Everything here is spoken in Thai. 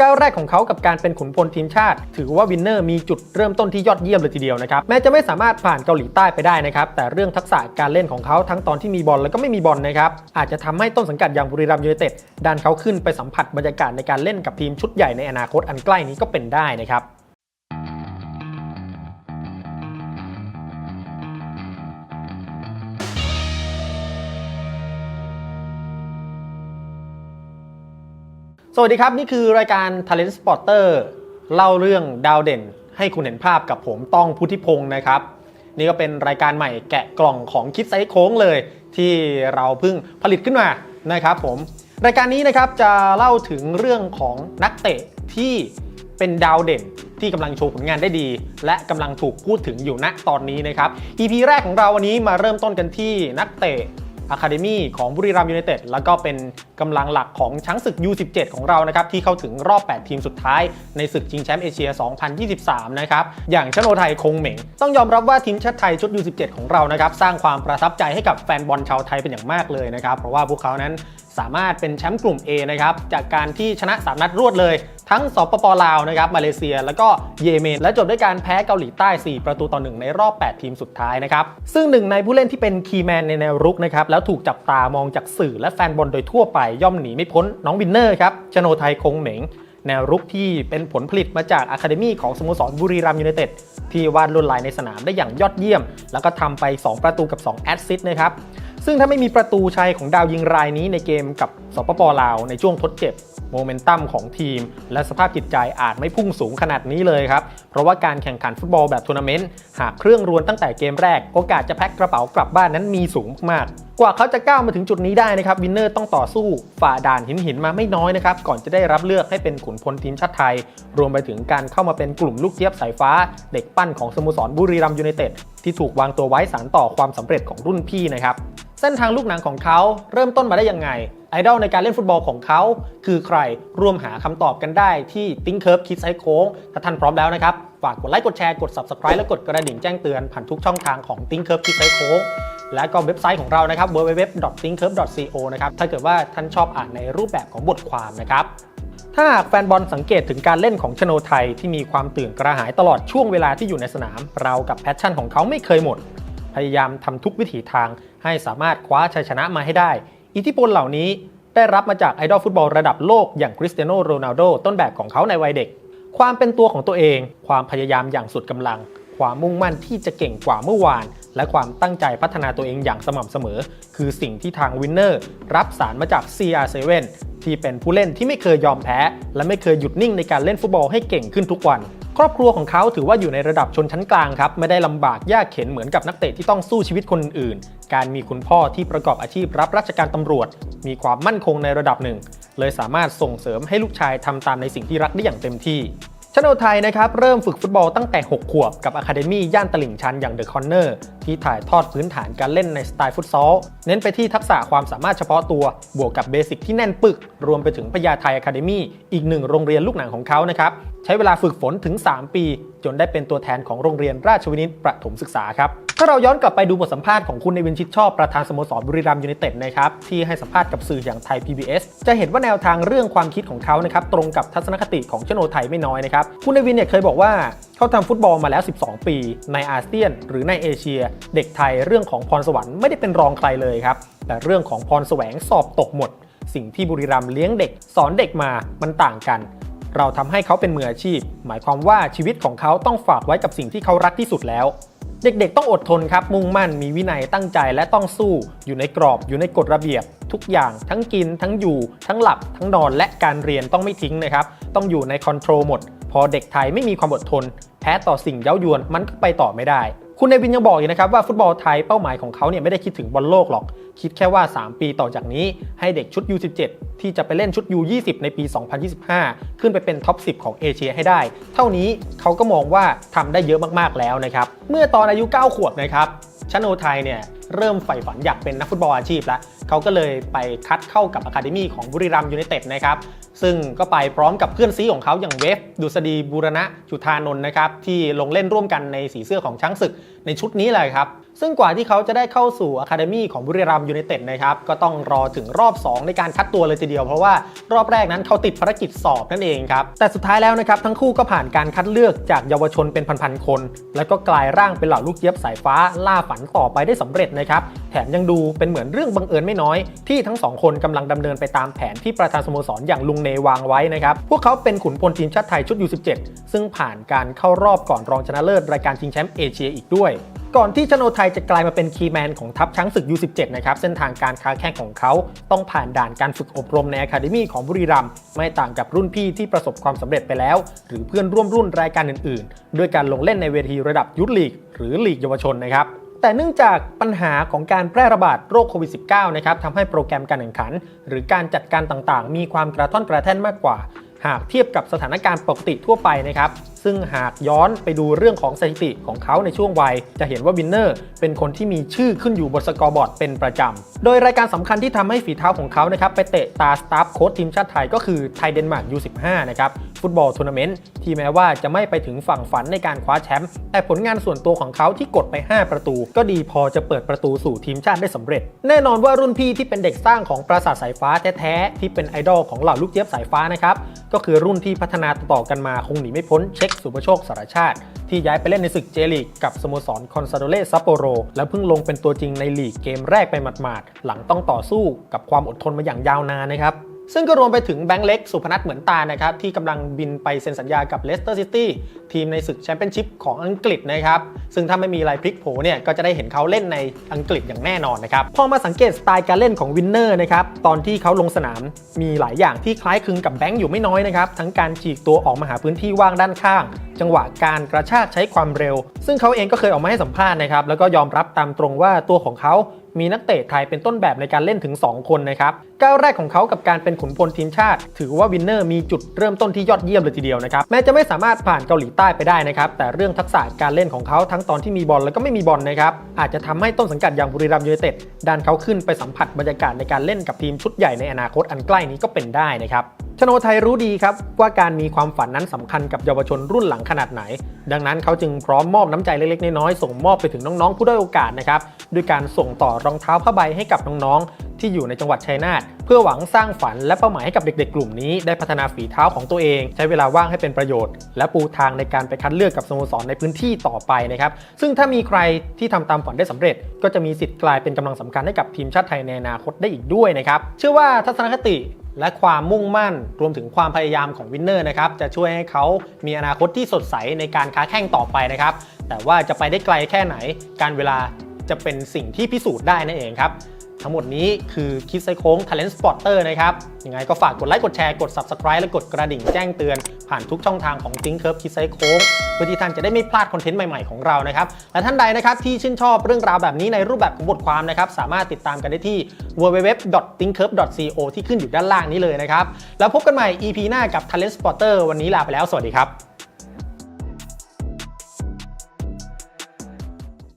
ก้าวแรกของเขากับการเป็นขุนพลทีมชาติ ถือว่าวินเนอร์มีจุดเริ่มต้นที่ยอดเยี่ยมเลยทีเดียวนะครับ แม้จะไม่สามารถผ่านเกาหลีใต้ไปได้นะครับ แต่เรื่องทักษะการเล่นของเขาทั้งตอนที่มีบอลแล้วก็ไม่มีบอลนะครับ อาจจะทำให้ต้นสังกัดอย่างบุรีรัมย์ยูไนเต็ดดันเขาขึ้นไปสัมผัสบรรยากาศในการเล่นกับทีมชุดใหญ่ในอนาคตอันใกล้นี้ก็เป็นได้นะครับ สวัสดีครับ นี่คือรายการ Talent Spotter เล่าเรื่องดาวเด่น ให้คุณเห็นภาพกับผมต้องพุทธิพงศ์นะครับ นี่ก็เป็นรายการใหม่แกะกล่องของคิดไซส์โค้งเลย ที่เราเพิ่งผลิตขึ้นมานะครับผม รายการนี้นะครับจะเล่าถึงเรื่องของนักเตะที่เป็นดาวเด่นที่กำลังโชว์ผลงานได้ดี และกำลังถูกพูดถึงอยู่ณตอนนี้นะครับ EP แรกของเราวันนี้มาเริ่มต้นกันที่นักเตะ อะคาเดมีของบุรีรัมยูไนเต็ดแล้วก็เป็นกำลังหลักของช้างศึก U17 ของเรานะครับที่เข้าถึงรอบ 8 ทีมสุดท้ายในศึกชิงแชมป์เอเชีย 2023 นะครับอย่างชโนไทยคงเหม็งต้องยอมรับว่าทีมชาติไทยชุด U17 ของเรานะครับสร้างความประทับใจให้กับแฟนบอลชาวไทยเป็นอย่างมากเลยนะครับเพราะว่าพวกเขานั้นสามารถเป็นแชมป์กลุ่ม A นะครับจากการที่ชนะ 3 นัดรวดเลย ทั้งสปปลาวนะครับมาเลเซีย แล้วก็เยเมน และจบด้วยการแพ้เกาหลีใต้ 4 ประตูต่อ1ในรอบ 8 ทีมสุดท้ายนะครับซึ่งหนึ่งในผู้เล่นที่เป็นคีแมนในแนวรุกนะครับแล้วถูกจับตามองจากสื่อและแฟนบอลโดยทั่วไปย่อมหนีไม่พ้นน้องวินเนอร์ครับชโนไทยคงเหม็งแนวรุกที่เป็นผลผลิตมาจากอะคาเดมี่ของสโมสรบุรีรัมย์ยูไนเต็ดที่วาดลวดลายในสนามได้อย่างยอดเยี่ยม แล้วก็ทำไป 2 ประตูกับ 2 แอสซิสต์นะครับ ซึ่งถ้าไม่มีประตูชัยของดาวยิงรายนี้ในเกมกับสปปลาวในช่วงทดเจ็บ โมเมนตัมของทีม และสภาพจิตใจอาจไม่พุ่งสูงขนาดนี้เลยครับ เพราะว่าการแข่งขันฟุตบอลแบบทัวร์นาเมนต์หากเครื่องรวนตั้งแต่เกมแรก โอกาสจะแพ็คกระเป๋ากลับบ้านนั้นมีสูงมากกว่าเขาจะก้าวมาถึงจุดนี้ได้นะครับวินเนอร์ต้องต่อสู้ฝ่าด่านหินหินๆมาไม่น้อยนะครับก่อนจะได้รับเลือกให้เป็นขุนพลทีมชาติไทย รวมไปถึงการเข้ามาเป็นกลุ่มลูกเจี๊ยบสายฟ้า เด็กปั้นของสโมสรบุรีรัมย์ยูไนเต็ดที่ถูกวางตัวไว้สานต่อความสำเร็จของรุ่นพี่นะครับ เส้นทางลูกหนังของเขาเริ่มต้นมาได้ยังไง ไอดอลในการเล่นฟุตบอลของเขาคือใครร่วมหาคำตอบกันได้ที่ติ้งเคิร์ฟคิดไซโค้งถ้าท่านพร้อมแล้วนะครับ ฝากกดไลค์กดแชร์กด Subscribe และกดกระดิ่งแจ้งเตือนผ่านทุกช่องทางของติ้งเคิร์ฟคิดไซโค้งและก็เว็บไซต์ของเรานะครับ www.thinkcurve.co นะครับถ้าเกิดว่าท่านชอบอ่านในรูปแบบของบทความนะครับถ้าหากแฟนบอลสังเกตถึงการเล่นของชโนไทยที่มีความตื่นกระหายตลอดช่วงเวลาที่อยู่ในสนาม เรากับแพชชั่นของเขาไม่เคยหมดายามทำทุกวิถีทาง ให้สามารถคว้าชัยชนะมาให้ได้ อิทธิพลเหล่านี้ได้รับมาจากไอดอลฟุตบอลระดับโลกอย่างคริสเตียโนโรนัลโดต้นแบบของเขาในวัยเด็ก ความเป็นตัวของตัวเอง ความพยายามอย่างสุดกำลัง ความมุ่งมั่นที่จะเก่งกว่าเมื่อวาน และความตั้งใจพัฒนาตัวเองอย่างสม่ำเสมอ คือสิ่งที่ทางวินเนอร์รับสารมาจาก CR7 ที่เป็นผู้เล่นที่ไม่เคยยอมแพ้ และไม่เคยหยุดนิ่งในการเล่นฟุตบอลให้เก่งขึ้นทุกวัน ครอบครัวของเขาถือว่าอยู่ในระดับชนชั้นกลางครับ ไม่ได้ลำบากยากเข็นเหมือนกับนักเตะที่ต้องสู้ชีวิตคนอื่น การมีคุณพ่อที่ประกอบอาชีพรับราชการตำรวจ มีความมั่นคงในระดับหนึ่ง เลยสามารถส่งเสริมให้ลูกชายทำตามในสิ่งที่รักได้อย่างเต็มที่ ชาโนไทยนะครับเริ่มฝึกฟุตบอลตั้งแต่ 6 ขวบกับอะคาเดมี่ย่านตลิ่งชันอย่างเดอะคอนเนอร์ที่ถ่ายทอดพื้นฐานการเล่นในสไตล์ฟุตซอล เน้นไปที่ทักษะความสามารถเฉพาะตัว บวกกับเบสิกที่แน่นปึก รวมไปถึงพญาไทยอะคาเดมี่อีกหนึ่งโรงเรียนลูกหนังของเขานะครับ ใช้เวลาฝึกฝนถึง 3 ปี จนได้เป็นตัวแทนของโรงเรียนราชวินิตประถมศึกษาครับ ถ้าเราย้อนกลับไปดูบทสัมภาษณ์ของคุณในวินชิดชอบประธานสโมสรบุรีรัมย์ยูไนเต็ดนะครับที่ให้สัมภาษณ์กับสื่ออย่างไทย PBS จะเห็นว่าแนวทางเรื่องความคิดของเขานะครับตรงกับทัศนคติของชโนไทยไม่น้อยนะครับคุณในวินเนี่ยเคยบอกว่าเขาทำฟุตบอลมาแล้ว 12 ปี ในอาเซียน หรือในเอเชีย เด็กไทยเรื่องของพรสวรรค์ไม่ได้เป็นรองใครเลยครับแต่เรื่องของพรแสวงสอบตกหมด สิ่งที่บุรีรัมย์เลี้ยงเด็ก สอนเด็กมามันต่างกัน เราทำให้เขาเป็นมืออาชีพ หมายความว่าชีวิตของเขาต้องฝากไว้กับสิ่งที่เขารักที่สุดแล้ว เด็กๆ ต้องอดทนครับ มุ่งมั่น มีวินัย ตั้งใจ และต้องสู้ อยู่ในกรอบ อยู่ในกฎระเบียบ ทุกอย่าง ทั้งกิน ทั้งอยู่ ทั้งหลับ ทั้งนอน และการเรียนต้องไม่ทิ้งนะครับ ต้องอยู่ในคอนโทรลหมด พอเด็กไทยไม่มีความอดทน แพ้ต่อสิ่งเย้ายวน มันก็ไปต่อไม่ได้ คุณเนวินยังบอกอีกนะครับว่าฟุตบอลไทยเป้าหมายของเขาเนี่ยไม่ได้คิดถึงบอลโลกหรอก คิดแค่ว่า 3 ปีต่อจากนี้ให้เด็กชุด U17 ที่จะไปเล่นชุด U20 ในปี 2025 ขึ้นไปเป็นท็อป 10 ของเอเชียให้ได้ เท่านี้เขาก็มองว่าทำได้เยอะมากๆแล้วนะครับ เมื่อตอนอายุ 9 ขวบนะครับชโนไทยเนี่ยเริ่มใฝ่ฝันอยากเป็นนักฟุตบอลอาชีพแล้ว เขาก็เลยไปคัดเข้ากับอะคาเดมีของบุรีรัมย์ยูไนเต็ดนะครับ ซึ่งก็ไปพร้อมกับเพื่อนซีของเขาอย่างเวฟดุษฎีบูรณะจุธานนท์นะครับ ที่ลงเล่นร่วมกันในสีเสื้อของช้างศึกในชุดนี้เลยครับ ซึ่งกว่าที่เขาจะได้เข้าสู่อะคาเดมีของบุรีรัมยูไนเต็ดนะครับ ก็ต้องรอถึงรอบ 2 ในการคัดตัวเลยทีเดียว เพราะว่ารอบแรกนั้นเขาติดภารกิจสอบนั่นเองครับ แต่สุดท้ายแล้วนะครับทั้งคู่ก็ผ่านการคัดเลือกจากเยาวชนเป็นพันๆคน แล้วก็กลายร่างเป็นเหล่าลูกเจี๊ยบสายฟ้าล่าฝันต่อไปได้สำเร็จนะครับ แถมยังดูเป็นเหมือนเรื่องบังเอิญไม่น้อย ที่ทั้งสองคนกำลังดำเนินไปตามแผนที่ประธานสโมสรอย่างลุงเนวางไว้นะครับ พวกเขาเป็นขุนพลทีมชาติไทยชุด U17 ซึ่งผ่านการเข้ารอบก่อนรองชนะเลิศรายการชิงแชมป์เอเชียอีกด้วย ก่อนที่ชโนไทยจะกลายมาเป็นคีแมนของทัพช้างศึก U17 นะครับ เส้นทางการค้าแข่งของเขาต้องผ่านด่านการฝึกอบรมในอะคาเดมีของบุรีรัมย์ไม่ต่างกับรุ่นพี่ที่ประสบความสำเร็จไปแล้ว หรือเพื่อนร่วมรุ่นรายการอื่นๆ ด้วยการลงเล่นในเวทีระดับยุทธลีก หรือลีกเยาวชนนะครับแต่เนื่องจากปัญหาของการแพร่ระบาดโรคโควิด -19 นะครับทำให้โปรแกรมการแข่งขัน หรือการจัดการต่างๆ มีความกระท่อนกระแท่นมากกว่า หากเทียบกับสถานการณ์ปกติทั่วไปนะครับซึ่งหากย้อนไปดูเรื่องของสถิติของเขาในช่วงวัย จะเห็นว่าวินเนอร์เป็นคนที่มีชื่อขึ้นอยู่บนสกอร์บอร์ดเป็นประจำ โดยรายการสำคัญที่ทำให้ฝีเท้าของเขานะครับไปเตะตาสตาฟโค้ชทีมชาติไทยก็คือไทยเดนมาร์ก U15 นะครับฟุตบอลทัวร์นาเมนต์ที่แม้ว่าจะไม่ไปถึงฝั่งฝันในการคว้าแชมป์แต่ผลงานส่วนตัวของเขาที่กดไป 5 ประตู ก็ดีพอจะเปิดประตูสู่ทีมชาติได้สำเร็จ แน่นอนว่ารุ่นพี่ที่เป็นเด็กสร้างของปราสาทสายฟ้าแท้ๆที่เป็นไอดอลของเหล่าลูกเจี๊ยบสายฟ้านะครับก็คือรุ่นที่พัฒนาต่อๆกันมาคงหนีไม่พ้นเช็กสุภโชคสารชาติ ที่ย้ายไปเล่นในศึกเจลีกกับสโมสรคอนซาโดเลซัปโปโร แล้วเพิ่งลงเป็นตัวจริงในลีกเกมแรกไปหมาดๆหลังต้องต่อสู้กับความอดทนมาอย่างยาวนานนะครับ ซึ่งก็รวมไปถึงแบงค์เล็กสุพนัทเหมือนตานะครับที่กำลังบินไปเซ็นสัญญากับเลสเตอร์ซิตี้ทีมในศึกแชมเปี้ยนชิพของอังกฤษนะครับซึ่งถ้าไม่มีอะไรพลิกโผเนี่ยก็จะได้เห็นเขาเล่นในอังกฤษอย่างแน่นอนนะครับพอมาสังเกตสไตล์การเล่นของวินเนอร์นะครับตอนที่เขาลงสนามมีหลายอย่างที่คล้ายคลึงกับแบงค์อยู่ไม่น้อยนะครับทั้งการฉีกตัวออกมาหาพื้นที่ว่างด้านข้าง จังหวะการกระชากใช้ความเร็ว ซึ่งเขาเองก็เคยออกมาให้สัมภาษณ์นะครับแล้วก็ยอมรับตามตรงว่าตัวของเขา มีนักเตะไทยเป็นต้นแบบในการเล่นถึง 2 คนนะครับก้าวแรกของเขากับการเป็นขุนพลทีมชาติ ถือว่าวินเนอร์มีจุดเริ่มต้นที่ยอดเยี่ยมเลยทีเดียวนะครับแม้จะไม่สามารถผ่านเกาหลีใต้ไปได้นะครับแต่เรื่องทักษะการเล่นของเขาทั้งตอนที่มีบอลแล้วก็ไม่มีบอลนะครับอาจจะทำให้ต้นสังกัดอย่างบุรีรัมย์ยูไนเต็ดดันเขาขึ้นไปสัมผัสบรรยากาศในการเล่นกับทีมชุดใหญ่ในอนาคตอันใกล้นี้ก็เป็นได้นะครับ ชโนไทยรู้ดีครับว่าการมีความฝันนั้นสำคัญกับเยาวชนรุ่นหลังขนาดไหน ดังนั้นเขาจึงพร้อมมอบน้ำใจเล็กๆน้อยๆส่งมอบไปถึงน้องๆผู้ด้อยโอกาสนะครับด้วยการส่งต่อรองเท้าผ้าใบให้กับน้องๆที่อยู่ในจังหวัดชัยนาทเพื่อหวังสร้างฝันและเป้าหมายให้กับเด็ก ๆ กลุ่มนี้ได้พัฒนาฝีเท้าของตัวเอง ใช้เวลาว่างให้เป็นประโยชน์ และปูทางในการไปคัดเลือกกับสโมสรในพื้นที่ต่อไปนะครับซึ่งถ้ามีใครที่ทำตามฝันได้สำเร็จ ก็จะมีสิทธิ์กลายเป็นกำลังสำคัญให้กับทีมชาติไทยในอนาคตได้อีกด้วยนะครับเชื่อว่าทัศนคติ และความมุ่งมั่นรวมถึงความพยายามของวินเนอร์นะครับจะช่วยให้เขามีอนาคตที่สดใสในการค้าแข่งต่อไปนะครับ แต่ว่าจะไปได้ไกลแค่ไหน การเวลาจะเป็นสิ่งที่พิสูจน์ได้นั่นเองครับ ทั้งหมดนี้คือคิดไซโค้ง Talent Spotter นะครับ ยังไงก็ฝากกดไลค์ กดแชร์ กด Subscribe และกดกระดิ่งแจ้งเตือน ผ่านทุกช่องทางของ Think Curve คิดไซโค้งเพื่อที่ท่านจะได้ไม่พลาดคอนเทนต์ใหม่ๆของเรานะครับ และท่านใดนะครับที่ชื่นชอบเรื่องราวแบบนี้ในรูปแบบของบทความนะครับ สามารถติดตามกันได้ที่ www.thinkcurve.co ที่ขึ้นอยู่ด้านล่างนี้เลยนะครับ แล้วพบกันใหม่ EP หน้ากับ Talent Spotter วันนี้ลาไปแล้ว สวัสดีครับ